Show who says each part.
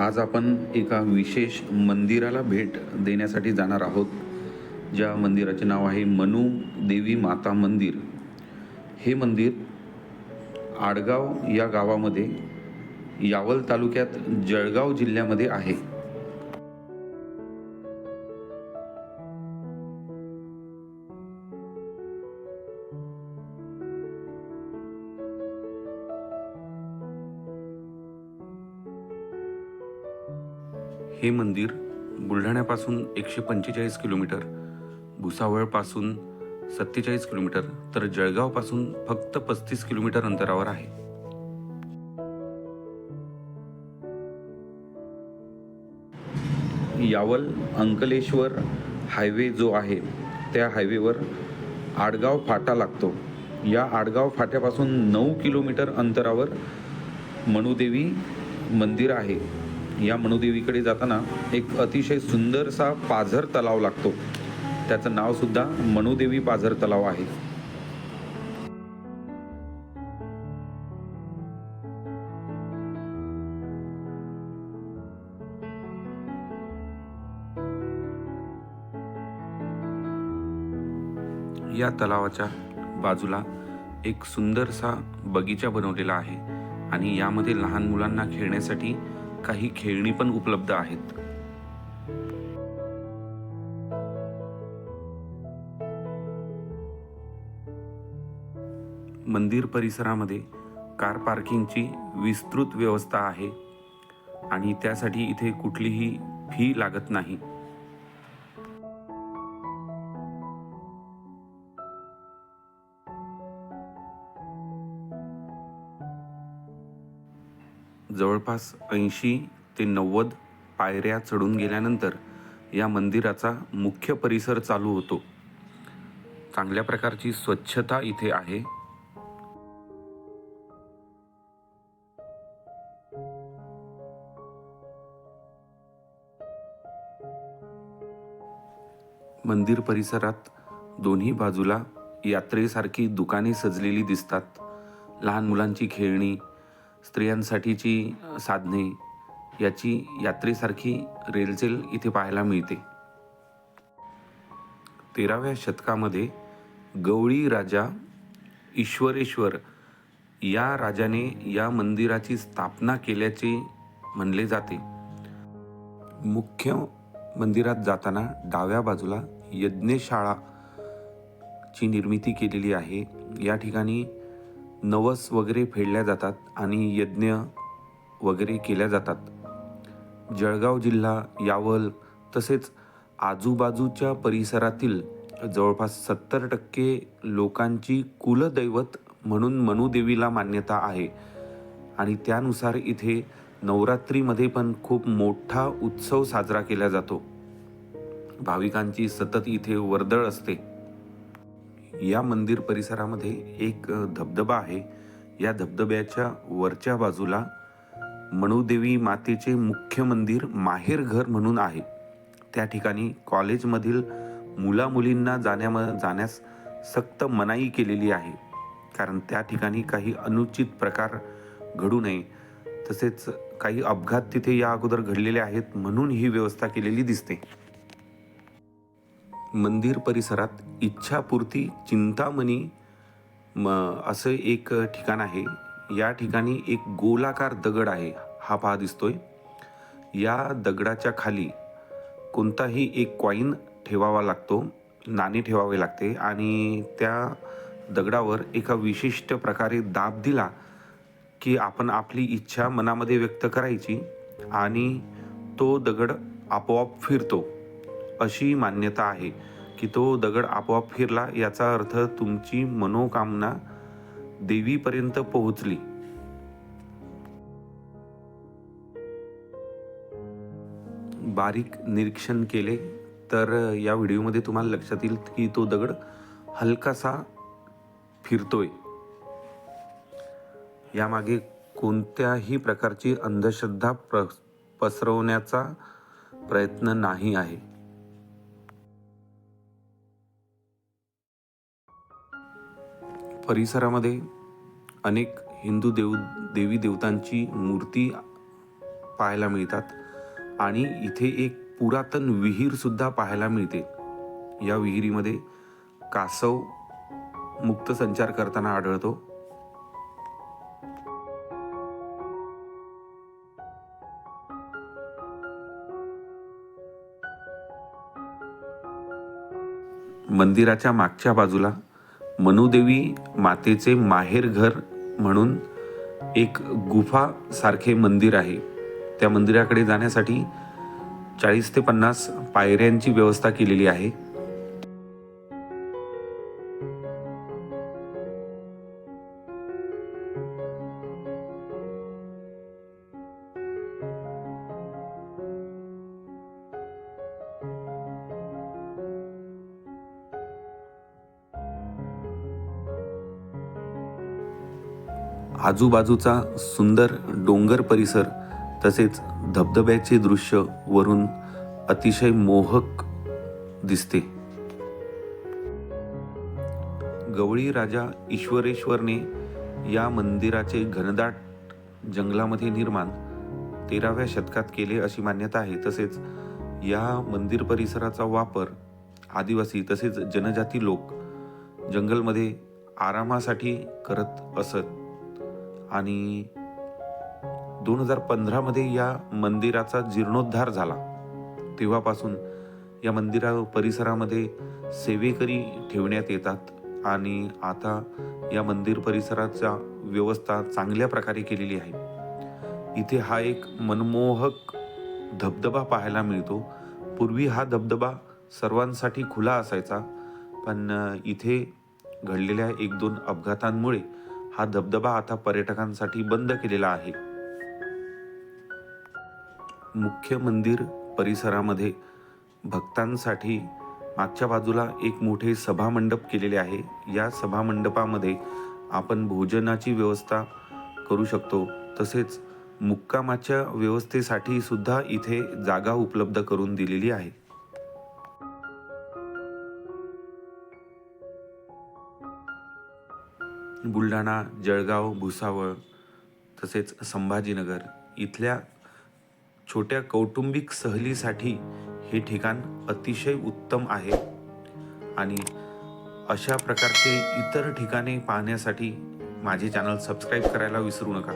Speaker 1: आज आपण एका विशेष मंदिराला भेट देण्यासाठी जाणार आहोत. ज्या मंदिराचे नाव आहे मनू देवी माता मंदिर. हे मंदिर आडगाव या गावामध्ये यावल तालुक्यात जळगाव जिल्ह्यामध्ये आहे. हे मंदिर बुलढाण्यापासून एकशे पंचेचाळीस किलोमीटर भुसावळपासून सत्तेचाळीस किलोमीटर तर जळगावपासून फक्त पस्तीस किलोमीटर अंतरावर आहे. यावल अंकलेश्वर हायवे जो आहे त्या हायवेवर आडगाव फाटा लागतो. या आडगाव फाट्यापासून नऊ किलोमीटर अंतरावर मनुदेवी मंदिर आहे. या मनुदेवीकडे जाताना एक अतिशय सुंदरसा पाझर तलाव लागतो. त्याचं नावसुद्धा मनुदेवी पाझर तलाव आहे. या तलावाच्या बाजूला एक सुंदरसा बगीचा बनवलेला आहे आणि यामध्ये लहान मुलांना खेळण्यासाठी काही खेळणी पण उपलब्ध आहेत. मंदिर परिसरामध्ये कार पार्किंगची विस्तृत व्यवस्था आहे आणि त्यासाठी इथे कुठलीही फी लागत नाही. जवळपास ऐंशी ते नव्वद पायऱ्या चढून गेल्यानंतर या मंदिराचा मुख्य परिसर चालू होतो. चांगल्या प्रकारची स्वच्छता इथे आहे. मंदिर परिसरात दोन्ही बाजूला यात्रेसारखी दुकाने सजलेली दिसतात. लहान मुलांची खेळणी स्त्रियांसाठीची साधने याची यात्रेसारखी रेलचेल इथे पाहायला मिळते. तेराव्या शतकामध्ये गवळी राजा ईश्वरेश्वर या राजाने या मंदिराची स्थापना केल्याचे म्हणले जाते. मुख्य मंदिरात जाताना डाव्या बाजूला यज्ञशाळा ची निर्मिती केलेली आहे. या ठिकाणी नवस वगैरे फेडल्या जातात आणि यज्ञ वगैरे केल्या जातात. जळगाव जिल्हा यावल तसेच आजूबाजूच्या परिसरातील जवळपास सत्तर टक्के लोकांची कुलदैवत म्हणून मनुदेवीला मान्यता आहे. आणि त्यानुसार इथे नवरात्रीमध्ये पण खूप मोठा उत्सव साजरा केला जातो. भाविकांची सतत इथे वर्दळ असते. या मंदिर परिसरामध्ये एक धबधबा आहे. या धबधब्याच्या वरच्या बाजूला मणुदेवी मातेचे मुख्य मंदिर माहेर घर म्हणून आहे. त्या ठिकाणी कॉलेजमधील मुलामुलींना जाण्याम जाण्यास सक्त मनाई केलेली आहे. कारण त्या ठिकाणी काही अनुचित प्रकार घडू नये. तसेच काही अपघात तिथे या अगोदर घडलेले आहेत म्हणून ही व्यवस्था केलेली दिसते. मंदिर परिसरात इच्छापूर्ती चिंतामणी म असं एक ठिकाण आहे. या ठिकाणी एक गोलाकार दगड आहे. हा पहा दिसतोय. या दगडाच्या खाली कोणताही एक कॉईन ठेवावा लागतो. नाणे ठेवावे लागते. आणि त्या दगडावर एका विशिष्ट प्रकारे दाब दिला की आपण आपली इच्छा मनामध्ये व्यक्त करायची आणि तो दगड आपोआप फिरतो. अशी मान्यता आहे की तो दगड आपोआप फिरला याचा अर्थ तुमची मनोकामना देवीपर्यंत पोहोचली. बारीक निरीक्षण केले तर या व्हिडिओमध्ये तुम्हाला लक्षात येईल की तो दगड हलकासा फिरतोय. यामागे कोणत्याही प्रकारची अंधश्रद्धा प्र पसरवण्याचा प्रयत्न नाही आहे. परिसरामध्ये अनेक हिंदू देव देवी देवतांची मूर्ती पाहायला मिळतात आणि इथे एक पुरातन विहीरसुद्धा पाहायला मिळते. या विहिरीमध्ये कासव मुक्त संचार करताना आढळतो. मंदिराच्या मागच्या बाजूला मनुदेवी मातेचे माहेर घर म्हणून एक गुफा सारखे मंदिर आहे. त्या मंदिराकडे जाण्यासाठी चाळीस ते पन्नास पायऱ्यांची व्यवस्था केलेली आहे. आजूबाजूचा सुंदर डोंगर परिसर तसेच धबधब्याचे दृश्य वरून अतिशय मोहक दिसते. गवळी राजा ईश्वरेश्वरने या मंदिराचे घनदाट जंगलामध्ये निर्माण तेराव्या शतकात केले अशी मान्यता आहे. तसेच या मंदिर परिसराचा वापर आदिवासी तसेच जनजाती लोक जंगलमध्ये आरामासाठी करत असत. आणि दोन हजार पंधरामध्ये या मंदिराचा जीर्णोद्धार झाला. तेव्हापासून या मंदिरा परिसरामध्ये सेवेकरी ठेवण्यात येतात आणि आता या मंदिर परिसराचा व्यवस्था चांगल्या प्रकारे केलेली आहे. इथे हा एक मनमोहक धबधबा पाहायला मिळतो. पूर्वी हा धबधबा सर्वांसाठी खुला असायचा पण इथे घडलेल्या एक दोन अपघातांमुळे हा धबधबा आता पर्यटकांसाठी बंद केलेला आहे. मुख्य मंदिर परिसरामध्ये भक्तांसाठी मागच्या बाजूला एक मोठे सभामंडप केलेले आहे. या सभामंडपामध्ये आपण भोजनाची व्यवस्था करू शकतो. तसेच मुक्कामाच्या व्यवस्थेसाठी सुद्धा इथे जागा उपलब्ध करून दिलेली आहे. बुलढाणा जळगाव भुसावळ तसेच संभाजीनगर इथल्या छोट्या कौटुंबिक सहलीसाठी हे ठिकाण अतिशय उत्तम आहे. आणि अशा प्रकारचे इतर ठिकाणे पाहण्यासाठी माझे चॅनल सबस्क्राईब करायला विसरू नका.